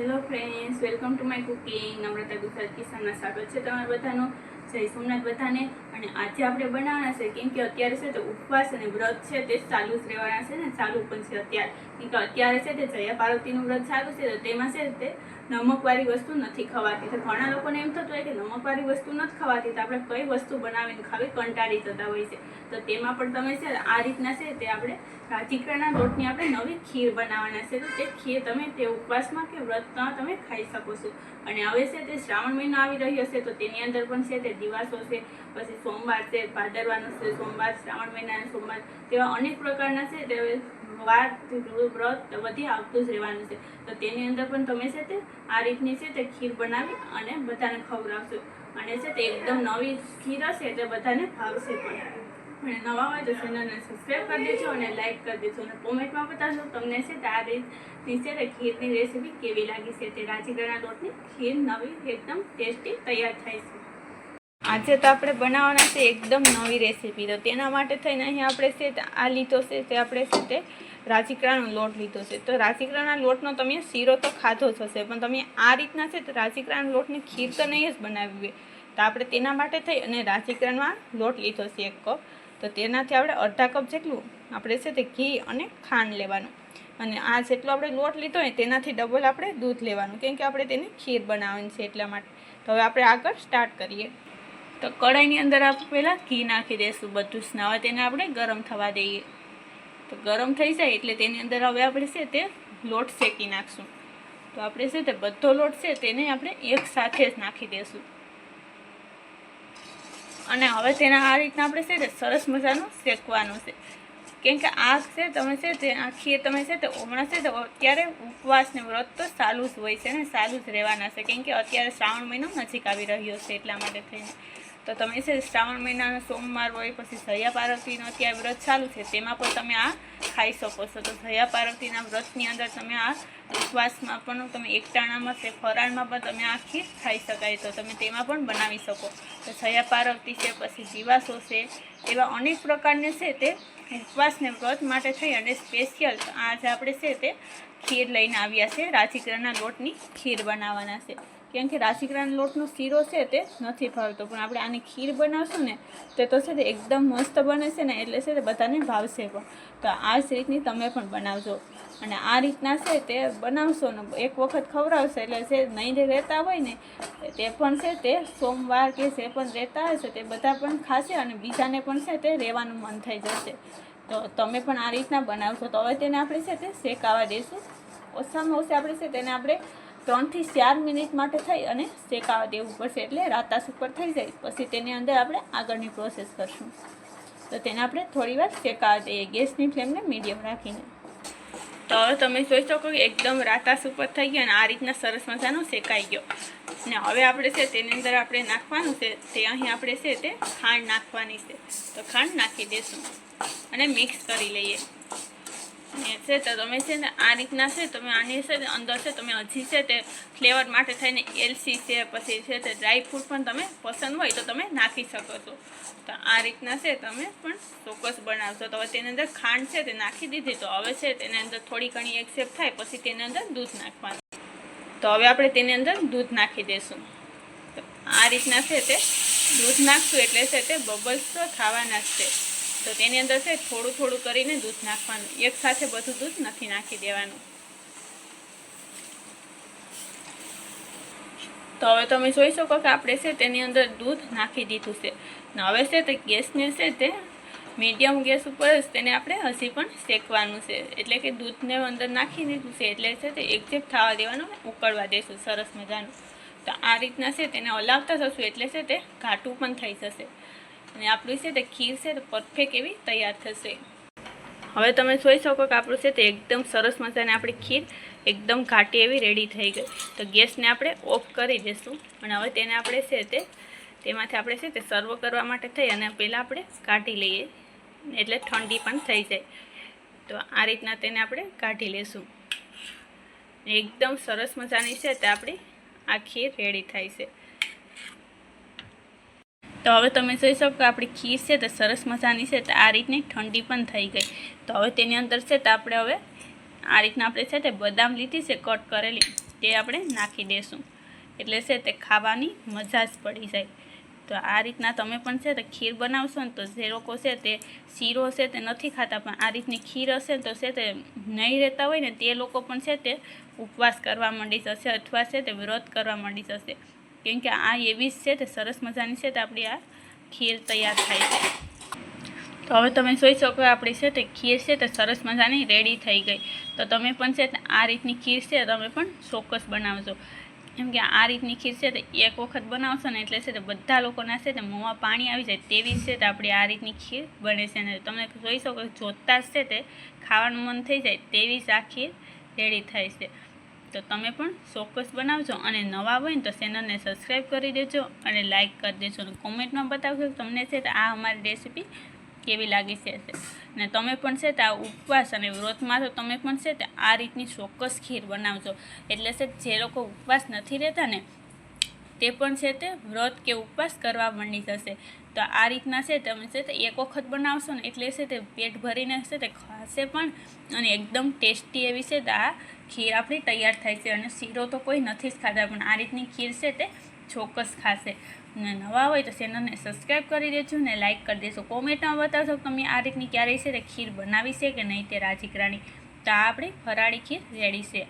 Hello friends welcome to my cooking Namrata Gujarat કિસાનના સ્વાગત છે તમારા બધાનું. જય સોમનાથ બધાને. અને આજે આપણે બનાવવાના છે, કેમ કે અત્યારે છે તો ઉપવાસ અને વ્રત છે તે ચાલુ જ રહેવાના છે ને, ચાલુ પણ છે અત્યારે. કેમ કે અત્યારે છે તે જયા પાર્વતીનું વ્રત ચાલુ છે, તો તેમાં છે તે નમકવાળી વસ્તુ નથી ખવાતી. તો ઘણા લોકોને એમ થતું હોય કે નમકવાળી વસ્તુ નથી ખવાતી, તો આપણે કઈ વસ્તુ બનાવીને ખાવી? કંટાળી જતા હોય છે. તો તેમાં પણ તમે છે આ રીતના છે તે આપણે રાજગરાના લોટની આપણે નવી ખીર બનાવવાના છે. તો તે ખીર તમે તે ઉપવાસમાં કે વ્રતમાં તમે ખાઈ શકો છો. અને હવે છે તે શ્રાવણ મહિનો આવી રહ્યો છે, તો તેની અંદર પણ છે તે દિવાસો છે, પછી સોમવાર છે, ભાદરવાનો છે, સોમવાર, શ્રાવણ મહિનાના સોમવાર, તેવા અનેક પ્રકારના છે તે વાર વ્રત બધી આવતું જ રહેવાનું છે. તો તેની અંદર પણ તમે છે તે આ રીતની છે તે ખીર બનાવી અને બધાને ખવડાવશો. અને છે તે એકદમ નવી ખીર હશે એટલે બધાને ભાવશે પણ. અને નવા હોય તો ચેનલને સબસ્ક્રાઈબ કરી દેજો અને લાઈક કરી દેજો અને કોમેન્ટમાં બતાવજો તમને છે તે આ રીતની છે તે ખીરની રેસીપી કેવી લાગી છે તે રાજીગરના લોટની ખીર નવી એકદમ ટેસ્ટી તૈયાર થાય છે. આજે તો આપણે બનાવવાના છે એકદમ નવી રેસીપી તો તેના માટે થઈને અહીં આપણે છે આ લીધો છે તે આપણે છે તે રાજગરાનો લોટ લીધો છે. તો રાજગરાના લોટનો તમે શીરો તો ખાધો જ હશે પણ તમે આ રીતના છે તો રાજીકરાના લોટની ખીર તો નહીં જ બનાવી તો આપણે તેના માટે થઈ અને રાજગરાનમાં લોટ લીધો છે એક કપ. તો તેનાથી આપણે અડધા કપ જેટલું આપણે છે તે ઘી અને ખાંડ લેવાનું. અને આ જેટલો આપણે લોટ લીધો હોય તેનાથી ડબલ આપણે દૂધ લેવાનું, કેમ કે આપણે તેને ખીર બનાવવાની છે એટલા માટે. તો હવે આપણે આગળ સ્ટાર્ટ કરીએ. તો કઢાઈની અંદર આપણે પહેલાં ઘી નાખી દઈશું બધું જ હવે તેને આપણે ગરમ થવા દઈએ. તો ગરમ થઈ જાય એટલે તેની અંદર હવે આપણે છે તે લોટ શેકી નાખશું. તો આપણે છે તે બધો લોટ છે તેને આપણે એક સાથે જ નાખી દઈશું. અને હવે તેના આ રીતના આપણે છે તે સરસ મજાનું શેકવાનું છે. કેમ કે આ છે, તમે છે તે આ ખીર તમે છે તે હમણાં છે તો અત્યારે ઉપવાસને વ્રત તો ચાલુ જ હોય છે ને, ચાલુ જ રહેવાના છે. કેમ કે અત્યારે શ્રાવણ મહિનો નજીક આવી રહ્યો છે એટલા માટે થઈને. તો તમે છે શ્રાવણ મહિનાનો સોમવાર હોય, પછી સયા પાર્વતીનો અત્યારે વ્રત ચાલુ છે, તેમાં પણ તમે આ ખાઈ શકો છો. તો જયા પાર્વતીના વ્રતની અંદર તમે આ ઉપવાસમાં પણ તમે એકટાણામાં છે, ફરાળમાં પણ તમે આ ખીર ખાઈ શકાય તો તમે તેમાં પણ બનાવી શકો. તો જયા પાર્વતી છે, પછી જીવાસો છે, એવા અનેક પ્રકારને છે તે ઉપવાસને વ્રત માટે થઈ અને સ્પેશિયલ આજે આપણે છે તે ખીર લઈને આવ્યા છે રાજીગરાના લોટની ખીર બનાવવાના છે. કેમ કે રાજીગરાના લોટનો શીરો છે તે નથી ભાવતો પણ આપણે આની ખીર બનાવશું ને, તે તો છે તે એકદમ મસ્ત બને છે ને, એટલે છે તે બધાને ભાવશે પણ. તો આ જ રીતની તમે પણ બનાવજો. અને આ રીતના છે તે બનાવશો ને, એક વખત ખવડાવશે, એટલે જે નહીં રહેતા હોય ને, તે પણ છે તે સોમવાર કે જે પણ રહેતા હશે તે બધા પણ ખાશે અને બીજાને પણ છે તે રહેવાનું મન થઈ જશે. તો તમે પણ આ રીતના બનાવશો. તો હવે તેને આપણે છે તે શેકાવા દઈશું ઓછામાં ઓછા આપણે છે તેને આપણે ત્રણથી ચાર મિનિટ માટે થઈ અને શેકાવા દેવું પડશે એટલે રાતાસ ઉપર થઈ જાય. પછી તેની અંદર આપણે આગળની પ્રોસેસ કરશું. તો તેને આપણે થોડી વાર શેકાવા દઈએ. ગેસની ફ્લેમને મીડિયમ રાખીને. તો હવે તમે જોઈ શકો કે એકદમ રાતાસ ઉપર થઈ ગયો અને આ રીતના સરસ મજાનો શેકાઈ ગયો. ને હવે આપણે છે તેની અંદર આપણે નાખવાનું છે. તે અહીં આપણે છે તે ખાંડ નાખવાની છે. તો ખાંડ નાખી દઈશું અને મિક્સ કરી લઈએ. ને છે, તો તમે છે ને આ રીતના છે, તમે આની છે ને અંદર છે, તમે હજી છે તે ફ્લેવર માટે થઈને એલસી છે, પછી છે તે ડ્રાય ફ્રૂટ પણ તમે પસંદ હોય તો તમે નાખી શકો છો. તો આ રીતના છે, તમે પણ ચોક્કસ બનાવશો તો હવે તેની અંદર ખાંડ છે તે નાખી દીધી, તો હવે છે તેની અંદર થોડી ઘણી એક્સેપ્ટ થાય, પછી તેની અંદર દૂધ નાખવાનું. તો હવે આપણે તેની અંદર દૂધ નાખી દઈશું. તો આ રીતના છે તે દૂધ નાખશું એટલે છે તે બબલ્સ તો થવાના જ છે. તો તેની અંદર છે, થોડું થોડું કરીને દૂધ નાખવાનું. એક સાથે બધું દૂધ નથી નાખી દેવાનું. તો હવે તમે જોઈ શકો કે આપણે છે, તેની અંદર દૂધ નાખી દીધું છે. ને હવે છે, તે ગેસને છે, તે મીડિયમ ગેસ ઉપર જ તેને આપણે હજી પણ શેકવાનું છે. એટલે કે દૂધને અંદર નાખી દીધું છે, એટલે છે, તે એકઝેપ થવા દેવાનું ઉકળવા દઈશું સરસ મજાનું. તો આ રીતના છે, તેને હલાવતા થશું એટલે છે, તે ઘાટું પણ થઈ જશે. અને આપણું છે તે ખીર છે તે પરફેક્ટ એવી તૈયાર થશે. હવે તમે જોઈ શકો કે આપણું છે તે એકદમ સરસ મજાની આપણી ખીર એકદમ ઘાટી એવી રેડી થઈ ગઈ. તો ગેસને આપણે ઓફ કરી દઈશું અને હવે તેને આપણે છે તે, તેમાંથી આપણે છે તે સર્વ કરવા માટે થઈ અને પહેલાં આપણે કાઢી લઈએ. એટલે ઠંડી પણ થઈ જાય. તો આ રીતના તેને આપણે કાઢી લઈશું એકદમ સરસ મજાની છે તે આપણી આ ખીર રેડી થાય છે. તો હવે તમે જોઈ શકો કે આપણી ખીર છે તે સરસ મજાની છે તો આ રીતની ઠંડી પણ થઈ ગઈ. તો હવે તેની અંદર છે તો આપણે હવે આ રીતના આપણે છે તે બદામ લીધી છે, કટ કરેલી. તે આપણે નાખી દઈશું એટલે છે તે ખાવાની મજા જ પડી જાય. તો આ રીતના તમે પણ છે તે ખીર બનાવશો ને તો જે લોકો છે તે શીરો છે તે નથી ખાતા, પણ આ રીતની ખીર હશે તો છે તે નહીં રહેતા હોય ને તે લોકો પણ છે તે ઉપવાસ કરવા માંડી જશે અથવા છે તે વ્રત કરવા માંડી જશે. કેમ કે આ એવી જ છે તે સરસ મજાની છે તે આપણી આ ખીર તૈયાર થાય છે તો હવે તમે જોઈ શકો આપણી છે તે ખીર છે તે સરસ મજાની રેડી થઈ ગઈ તો તમે પણ છે આ રીતની ખીર છે તમે પણ ચોક્કસ બનાવજો કેમ કે આ રીતની ખીર છે તે એક વખત બનાવશો ને એટલે છે તે બધા લોકોના છે તે મોંમાં પાણી આવી જાય તેવી છે તે આપણી આ રીતની ખીર બને છે ને તમે જોઈ શકો જોતા જ છે તે ખાવાનું મન થઈ જાય તેવી જ આ ખીર રેડી થાય છે તો તમે પણ ચોક્કસ બનાવજો અને નવા હોય ને તો ચેનલને સબસ્ક્રાઈબ કરી દેજો અને લાઇક કરી દેજો અને કોમેન્ટમાં બતાવજો તમને છે તે આ અમારી રેસીપી કેવી લાગી છે અને તમે પણ છે તો આ ઉપવાસ અને વ્રતમાં તો તમે પણ છે તે આ રીતની ચોક્કસ ખીર બનાવજો. એટલે છે જે લોકો ઉપવાસ નથી રહેતા ને તે પણ છે તે વ્રત કે ઉપવાસ કરવા માંડી જશે. તો આ રીતના છે તમે છે તે એક વખત બનાવશો ને એટલે છે તે પેટ ભરીને છે તે ખાશે પણ અને એકદમ ટેસ્ટી એવી છે તો આ ખીર આપણી તૈયાર થાય છે અને શીરો તો કોઈ નથી જ ખાતા પણ આ રીતની ખીર છે તે ચોક્કસ ખાશે. ને નવા હોય તો ચેનલને સબસ્ક્રાઈબ કરી દેજો ને લાઇક કરી દેજો. કોમેન્ટમાં બતાવશો તમે આ રીતની ક્યારેય છે તે ખીર બનાવી છે કે નહીં તે રાજીકરાની તો આ આપણી ફરાળી ખીર રેડી છે.